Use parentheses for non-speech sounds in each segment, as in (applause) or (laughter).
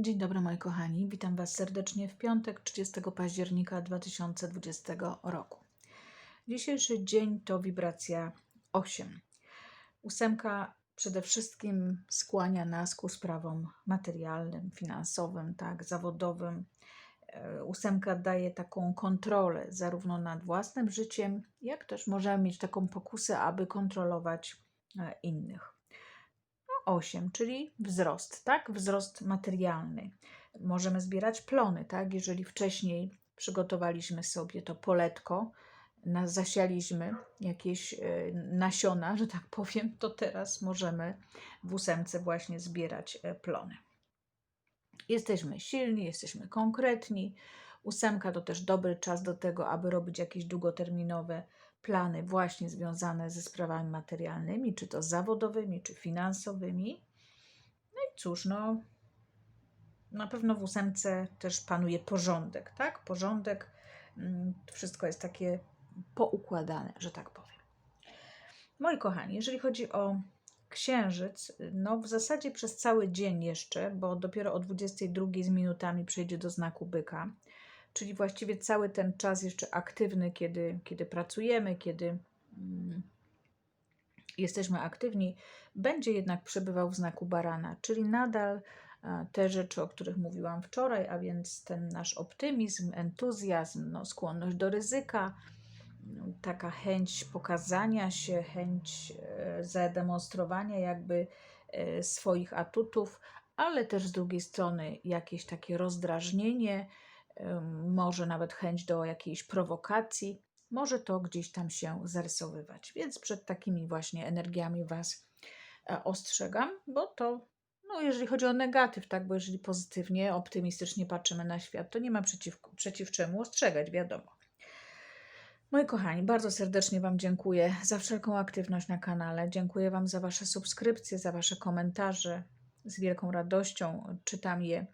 Dzień dobry moi kochani, witam Was serdecznie w piątek 30 października 2020 roku. Dzisiejszy dzień to wibracja 8. Ósemka przede wszystkim skłania nas ku sprawom materialnym, finansowym, tak, zawodowym. E, Ósemka daje taką kontrolę zarówno nad własnym życiem, jak też możemy mieć taką pokusę, aby kontrolować e, innych. 8, czyli wzrost, tak? Wzrost materialny. Możemy zbierać plony, tak? Jeżeli wcześniej przygotowaliśmy sobie to poletko, zasialiśmy jakieś e, nasiona, że tak powiem, to teraz możemy w ósemce właśnie zbierać e, plony. Jesteśmy silni, jesteśmy konkretni. Ósemka to też dobry czas do tego, aby robić jakieś długoterminowe plany właśnie związane ze sprawami materialnymi, czy to zawodowymi, czy finansowymi. No i cóż, no na pewno w ósemce też panuje porządek, tak? Porządek, mm, wszystko jest takie poukładane, że tak powiem. Moi kochani, jeżeli chodzi o księżyc, no w zasadzie przez cały dzień jeszcze, bo dopiero o 22 z minutami przejdzie do znaku byka, czyli właściwie cały ten czas jeszcze aktywny, kiedy, kiedy pracujemy, kiedy mm, jesteśmy aktywni, będzie jednak przebywał w znaku barana, czyli nadal te rzeczy, o których mówiłam wczoraj, a więc ten nasz optymizm, entuzjazm, no, skłonność do ryzyka, taka chęć pokazania się, chęć e, zademonstrowania jakby e, swoich atutów, ale też z drugiej strony jakieś takie rozdrażnienie, może nawet chęć do jakiejś prowokacji, może to gdzieś tam się zarysowywać. Więc przed takimi właśnie energiami Was e, ostrzegam, bo to, no jeżeli chodzi o negatyw, tak, bo jeżeli pozytywnie, optymistycznie patrzymy na świat, to nie ma przeciw, przeciw czemu ostrzegać, wiadomo. Moi kochani, bardzo serdecznie Wam dziękuję za wszelką aktywność na kanale. Dziękuję Wam za Wasze subskrypcje, za Wasze komentarze. Z wielką radością czytam je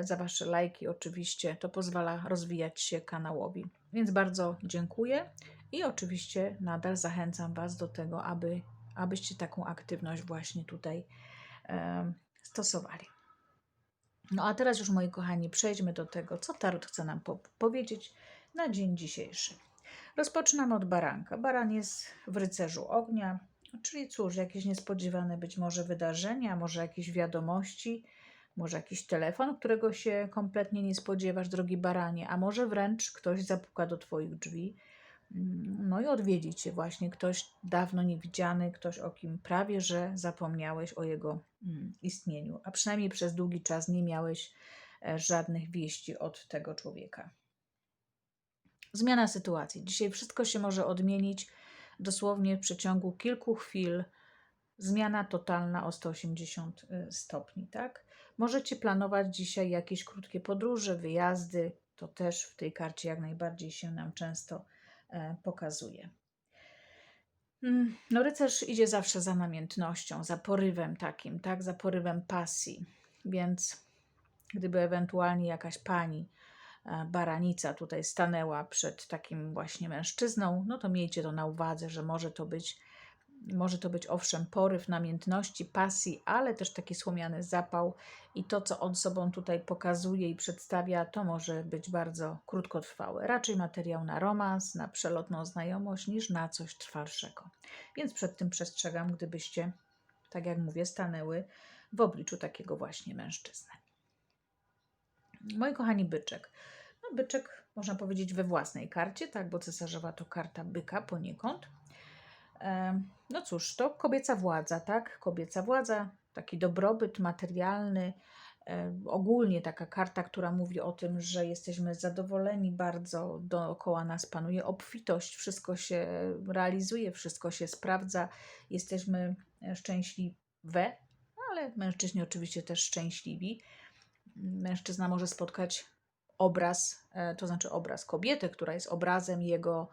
za Wasze lajki oczywiście. To pozwala rozwijać się kanałowi. Więc bardzo dziękuję i oczywiście nadal zachęcam Was do tego, aby, abyście taką aktywność właśnie tutaj e, stosowali. No a teraz już moi kochani, przejdźmy do tego, co Tarot chce nam po powiedzieć na dzień dzisiejszy. Rozpoczynamy od baranka. Baran jest w rycerzu ognia, czyli cóż, jakieś niespodziewane być może wydarzenia, może jakieś wiadomości, może jakiś telefon, którego się kompletnie nie spodziewasz, drogi baranie, a może wręcz ktoś zapuka do Twoich drzwi. Mm, no i odwiedzi Cię właśnie ktoś dawno niewidziany, ktoś o kim prawie że zapomniałeś o jego mm, istnieniu, a przynajmniej przez długi czas nie miałeś e, żadnych wieści od tego człowieka. Zmiana sytuacji. Dzisiaj wszystko się może odmienić dosłownie w przeciągu kilku chwil. Zmiana totalna o 180 y, stopni, tak? Możecie planować dzisiaj jakieś krótkie podróże, wyjazdy. To też w tej karcie jak najbardziej się nam często e, pokazuje. Mm, no, rycerz idzie zawsze za namiętnością, za porywem takim, tak, za porywem pasji. Więc gdyby ewentualnie jakaś pani, e, baranica tutaj stanęła przed takim właśnie mężczyzną, no to miejcie to na uwadze, że może to być może to być owszem poryw namiętności, pasji, ale też taki słomiany zapał i to, co on sobą tutaj pokazuje i przedstawia, to może być bardzo krótkotrwałe. Raczej materiał na romans, na przelotną znajomość, niż na coś trwalszego. Więc przed tym przestrzegam, gdybyście, tak jak mówię, stanęły w obliczu takiego właśnie mężczyzny. Moi kochani byczek. No, byczek można powiedzieć we własnej karcie, tak, bo cesarzowa to karta byka poniekąd. No cóż, to kobieca władza, tak? Kobieca władza, taki dobrobyt materialny, ogólnie taka karta, która mówi o tym, że jesteśmy zadowoleni bardzo, dookoła nas panuje obfitość, wszystko się realizuje, wszystko się sprawdza, jesteśmy szczęśliwe, ale mężczyźni oczywiście też szczęśliwi. Mężczyzna może spotkać obraz, e, to znaczy obraz kobiety, która jest obrazem jego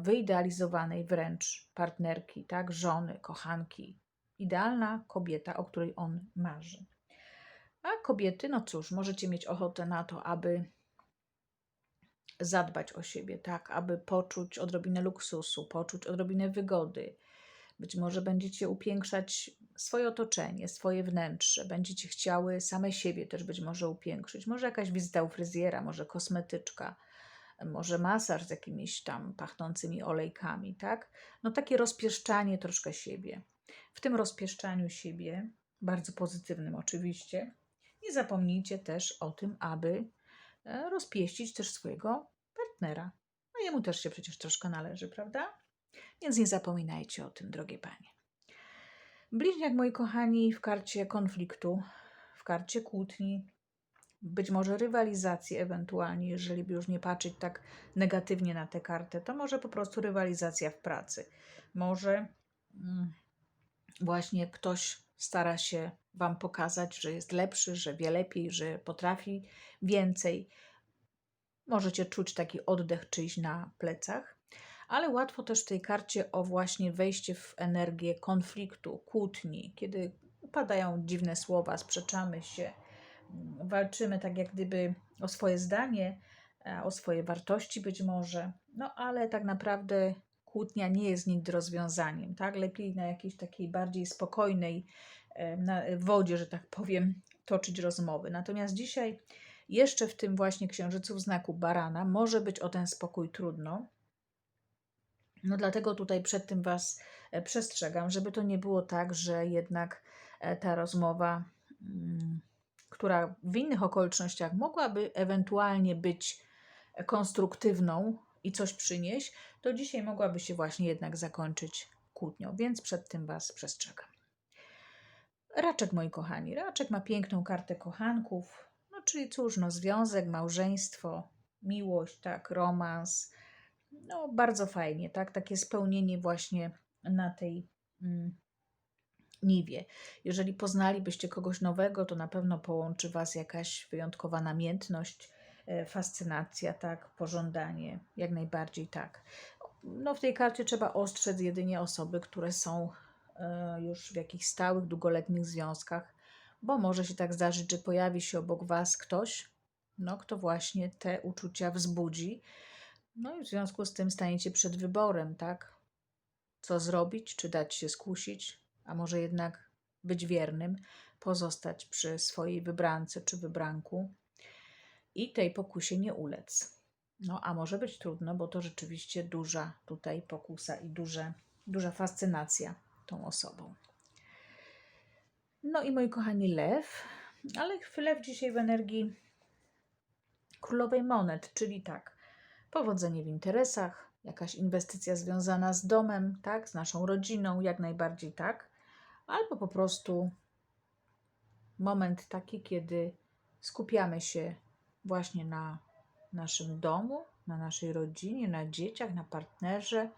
wyidealizowanej wręcz partnerki, tak, żony, kochanki. Idealna kobieta, o której on marzy. A kobiety, no cóż, możecie mieć ochotę na to, aby zadbać o siebie, tak, aby poczuć odrobinę luksusu, poczuć odrobinę wygody. Być może będziecie upiększać swoje otoczenie, swoje wnętrze. Będziecie chciały same siebie też być może upiększyć. Może jakaś wizyta u fryzjera, może kosmetyczka, może masaż z jakimiś tam pachnącymi olejkami, tak? No takie rozpieszczanie troszkę siebie. W tym rozpieszczaniu siebie, bardzo pozytywnym oczywiście, nie zapomnijcie też o tym, aby e, rozpieścić też swojego partnera. A jemu też się przecież troszkę należy, prawda? Więc nie zapominajcie o tym, drogie panie. Bliźniak, moi kochani, w karcie konfliktu, w karcie kłótni, być może rywalizacji ewentualnie, jeżeli by już nie patrzeć tak negatywnie na tę kartę, to może po prostu rywalizacja w pracy. Może mm, właśnie ktoś stara się Wam pokazać, że jest lepszy, że wie lepiej, że potrafi więcej. Możecie czuć taki oddech czyjś na plecach, ale łatwo też w tej karcie o właśnie wejście w energię konfliktu, kłótni, kiedy padają dziwne słowa, sprzeczamy się, walczymy tak jak gdyby o swoje zdanie, o swoje wartości być może, no ale tak naprawdę kłótnia nie jest nigdy rozwiązaniem, tak? Lepiej na jakiejś takiej bardziej spokojnej na wodzie, że tak powiem, toczyć rozmowy. Natomiast dzisiaj jeszcze w tym właśnie księżycu w znaku barana może być o ten spokój trudno. No dlatego tutaj przed tym Was e, przestrzegam, żeby to nie było tak, że jednak e, ta rozmowa, mm, która w innych okolicznościach mogłaby ewentualnie być konstruktywną i coś przynieść, to dzisiaj mogłaby się właśnie jednak zakończyć kłótnią, więc przed tym Was przestrzegam. Raczek, moi kochani, Raczek ma piękną kartę kochanków, no czyli cóż, no związek, małżeństwo, miłość, tak, romans, no bardzo fajnie, tak, takie spełnienie właśnie na tej mm, niwie. Jeżeli poznalibyście kogoś nowego, to na pewno połączy Was jakaś wyjątkowa namiętność, e, fascynacja, tak, pożądanie, jak najbardziej tak. No w tej karcie trzeba ostrzec jedynie osoby, które są E, już w jakichś stałych, długoletnich związkach, bo może się tak zdarzyć, że pojawi się obok Was ktoś, no, kto właśnie te uczucia wzbudzi. No i w związku z tym staniecie przed wyborem, tak? Co zrobić, czy dać się skusić, a może jednak być wiernym, pozostać przy swojej wybrance czy wybranku i tej pokusie nie ulec. No, a może być trudno, bo to rzeczywiście duża tutaj pokusa i duże, duża fascynacja tą osobą. No i moi kochani, lew, ale lew dzisiaj w energii królowej monet, czyli tak, powodzenie w interesach, jakaś inwestycja związana z domem, tak, z naszą rodziną, jak najbardziej tak, albo po prostu moment taki, kiedy skupiamy się właśnie na naszym domu, na naszej rodzinie, na dzieciach, na partnerze,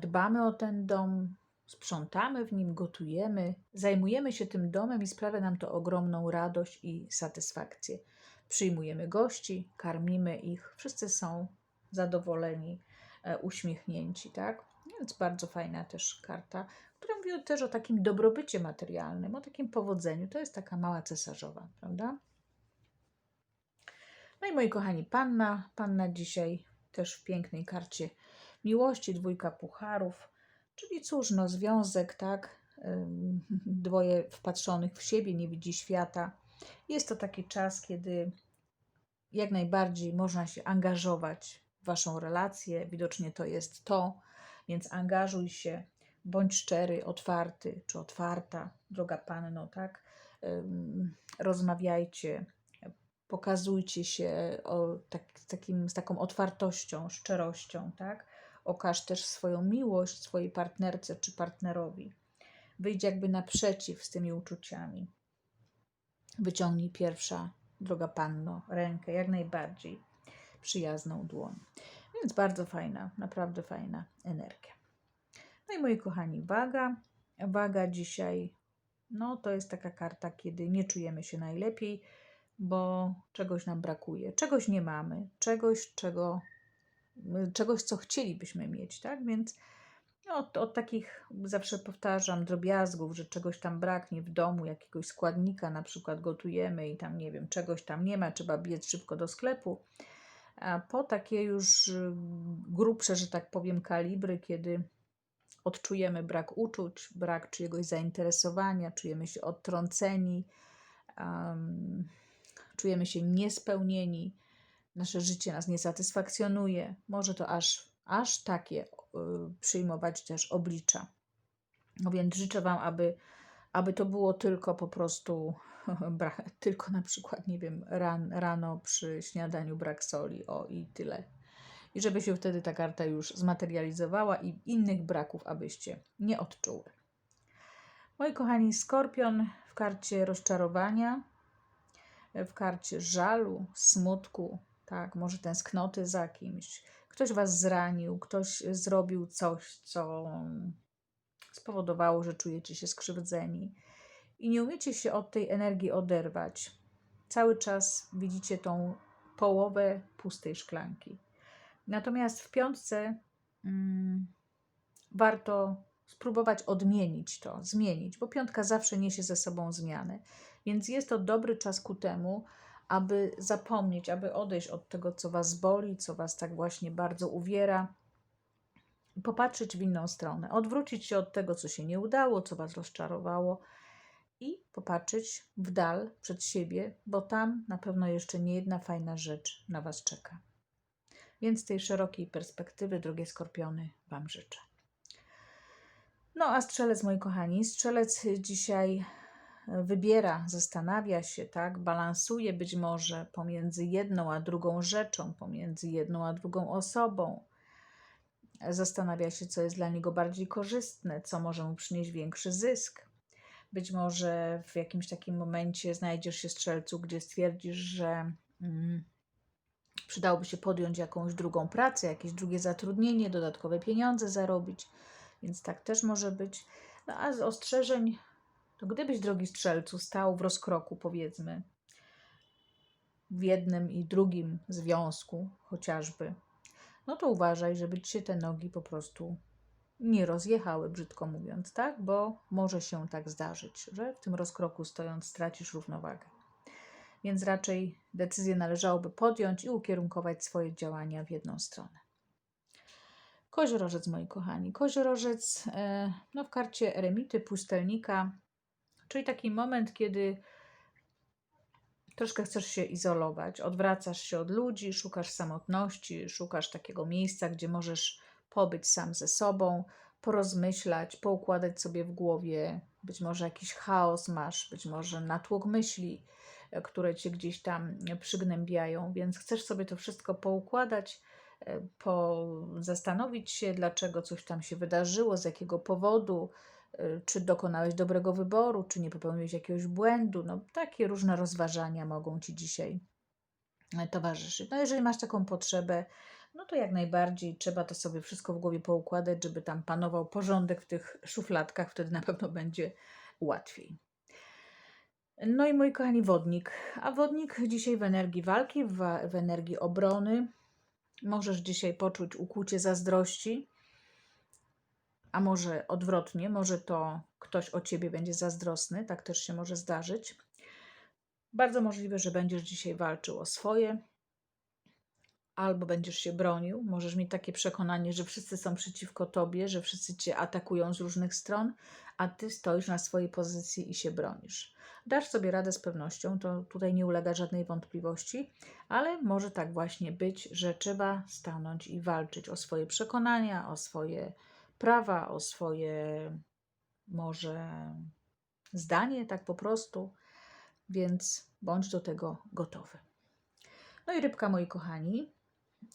dbamy o ten dom, sprzątamy w nim, gotujemy, zajmujemy się tym domem i sprawia nam to ogromną radość i satysfakcję. Przyjmujemy gości, karmimy ich, wszyscy są zadowoleni, e, uśmiechnięci, tak? Więc bardzo fajna też karta, która mówi też o takim dobrobycie materialnym, o takim powodzeniu. To jest taka mała cesarzowa, prawda? No i moi kochani, panna, panna dzisiaj też w pięknej karcie miłości, dwójka pucharów Czyli cóż, no związek, tak, (laughs) dwoje wpatrzonych w siebie, nie widzi świata. Jest to taki czas, kiedy jak najbardziej można się angażować w waszą relację. Widocznie to jest to, więc angażuj się, bądź szczery, otwarty czy otwarta, droga panno, tak? Rozmawiajcie, pokazujcie się o tak, takim, z taką otwartością, szczerością, tak? Okaż też swoją miłość swojej partnerce czy partnerowi. Wyjdź jakby naprzeciw z tymi uczuciami. Wyciągnij pierwsza, droga panno, rękę, jak najbardziej przyjazną dłoń. Więc bardzo fajna, naprawdę fajna energia. No i moi kochani, waga. Waga dzisiaj, no to jest taka karta, kiedy nie czujemy się najlepiej, bo czegoś nam brakuje, czegoś nie mamy, czegoś, czego czegoś, co chcielibyśmy mieć, tak? Więc od, od takich, zawsze powtarzam, drobiazgów, że czegoś tam braknie w domu, jakiegoś składnika na przykład gotujemy i tam, nie wiem, czegoś tam nie ma, trzeba biec szybko do sklepu, a po takie już y, grubsze, że tak powiem, kalibry, kiedy odczujemy brak uczuć, brak czyjegoś zainteresowania, czujemy się odtrąceni, um, czujemy się niespełnieni, nasze życie nas nie satysfakcjonuje. Może to aż, aż takie y, przyjmować też oblicza. No więc życzę Wam, aby, aby to było tylko po prostu, (laughs) tylko na przykład, nie wiem, ran, rano przy śniadaniu brak soli, o i tyle. I żeby się wtedy ta karta już zmaterializowała i innych braków, abyście nie odczuły. Moi kochani, skorpion w karcie rozczarowania, w karcie żalu, smutku, tak, może tęsknoty za kimś. Ktoś was zranił, ktoś zrobił coś, co spowodowało, że czujecie się skrzywdzeni i nie umiecie się od tej energii oderwać. Cały czas widzicie tą połowę pustej szklanki. Natomiast w piątce mm, warto spróbować odmienić to, zmienić, bo piątka zawsze niesie ze sobą zmiany. Więc jest to dobry czas ku temu, aby zapomnieć, aby odejść od tego, co Was boli, co Was tak właśnie bardzo uwiera, popatrzeć w inną stronę, odwrócić się od tego, co się nie udało, co Was rozczarowało i popatrzeć w dal przed siebie, bo tam na pewno jeszcze nie jedna fajna rzecz na Was czeka. Więc tej szerokiej perspektywy, drogie skorpiony, Wam życzę. No a strzelec, moi kochani, strzelec dzisiaj wybiera, zastanawia się, tak, balansuje być może pomiędzy jedną a drugą rzeczą, pomiędzy jedną a drugą osobą. Zastanawia się, co jest dla niego bardziej korzystne, co może mu przynieść większy zysk. Być może w jakimś takim momencie znajdziesz się strzelcu, gdzie stwierdzisz, że mm, przydałoby się podjąć jakąś drugą pracę, jakieś drugie zatrudnienie, dodatkowe pieniądze zarobić, więc tak też może być. No a z ostrzeżeń to gdybyś, drogi strzelcu, stał w rozkroku, powiedzmy, w jednym i drugim związku chociażby, no to uważaj, żeby ci się te nogi po prostu nie rozjechały, brzydko mówiąc, tak? Bo może się tak zdarzyć, że w tym rozkroku stojąc stracisz równowagę. Więc raczej decyzję należałoby podjąć i ukierunkować swoje działania w jedną stronę. Koziorożec, moi kochani. Koziorożec e, no w karcie eremity, pustelnika, Czyli taki moment, kiedy troszkę chcesz się izolować, odwracasz się od ludzi, szukasz samotności, szukasz takiego miejsca, gdzie możesz pobyć sam ze sobą, porozmyślać, poukładać sobie w głowie. Być może jakiś chaos masz, być może natłok myśli, które cię gdzieś tam przygnębiają, więc chcesz sobie to wszystko poukładać, e, po zastanowić się, dlaczego coś tam się wydarzyło, z jakiego powodu, Y, czy dokonałeś dobrego wyboru, czy nie popełniłeś jakiegoś błędu. No, takie różne rozważania mogą Ci dzisiaj e, towarzyszyć. No, jeżeli masz taką potrzebę, no to jak najbardziej trzeba to sobie wszystko w głowie poukładać, żeby tam panował porządek w tych szufladkach, wtedy na pewno będzie łatwiej. No i mój kochani wodnik. A wodnik dzisiaj w energii walki, w, w energii obrony. Możesz dzisiaj poczuć ukłucie zazdrości a może odwrotnie, może to ktoś o ciebie będzie zazdrosny, tak też się może zdarzyć. Bardzo możliwe, że będziesz dzisiaj walczył o swoje, albo będziesz się bronił. Możesz mieć takie przekonanie, że wszyscy są przeciwko tobie, że wszyscy cię atakują z różnych stron, a ty stoisz na swojej pozycji i się bronisz. Dasz sobie radę z pewnością, to tutaj nie ulega żadnej wątpliwości, ale może tak właśnie być, że trzeba stanąć i walczyć o swoje przekonania, o swoje prawa, o swoje może zdanie, tak po prostu, więc bądź do tego gotowy. No i rybka, moi kochani.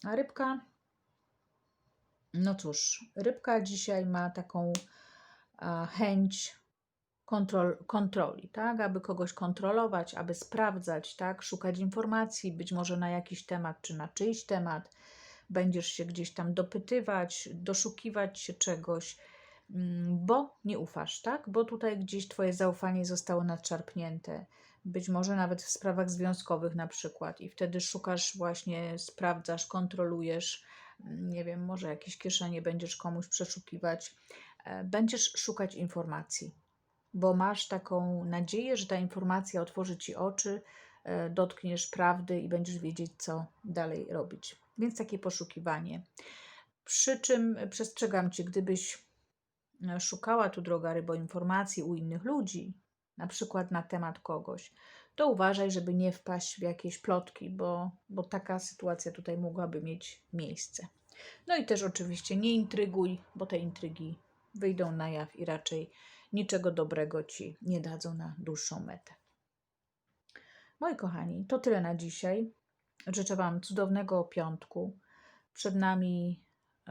A rybka, no cóż, rybka dzisiaj ma taką a, chęć kontrol, kontroli, tak, aby kogoś kontrolować, aby sprawdzać, tak, szukać informacji, być może na jakiś temat, czy na czyjś temat, będziesz się gdzieś tam dopytywać, doszukiwać się czegoś, mm, bo nie ufasz, tak? Bo tutaj gdzieś Twoje zaufanie zostało nadczarpnięte. Być może nawet w sprawach związkowych na przykład, i wtedy szukasz, właśnie sprawdzasz, kontrolujesz, mm, nie wiem, może jakieś kieszenie będziesz komuś przeszukiwać, e, będziesz szukać informacji, bo masz taką nadzieję, że ta informacja otworzy ci oczy, e, dotkniesz prawdy i będziesz wiedzieć, co dalej robić. Więc takie poszukiwanie. Przy czym przestrzegam cię, gdybyś e, szukała tu droga rybo informacji u innych ludzi, na przykład na temat kogoś, to uważaj, żeby nie wpaść w jakieś plotki, bo, bo taka sytuacja tutaj mogłaby mieć miejsce. No i też oczywiście nie intryguj, bo te intrygi wyjdą na jaw i raczej niczego dobrego ci nie dadzą na dłuższą metę. Moi kochani, to tyle na dzisiaj. Życzę Wam cudownego piątku. Przed nami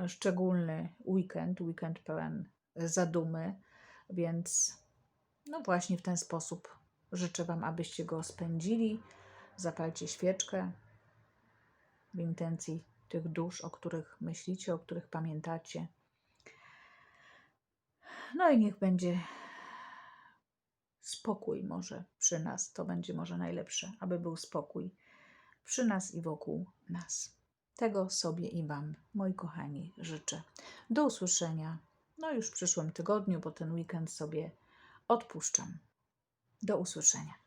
szczególny weekend, weekend pełen zadumy, więc no właśnie w ten sposób życzę Wam, abyście go spędzili. Zapalcie świeczkę w intencji tych dusz, o których myślicie, o których pamiętacie. No i niech będzie spokój może przy nas. To będzie może najlepsze, aby był spokój przy nas i wokół nas. Tego sobie i Wam, moi kochani, życzę. Do usłyszenia. No już w przyszłym tygodniu, bo ten weekend sobie odpuszczam. Do usłyszenia.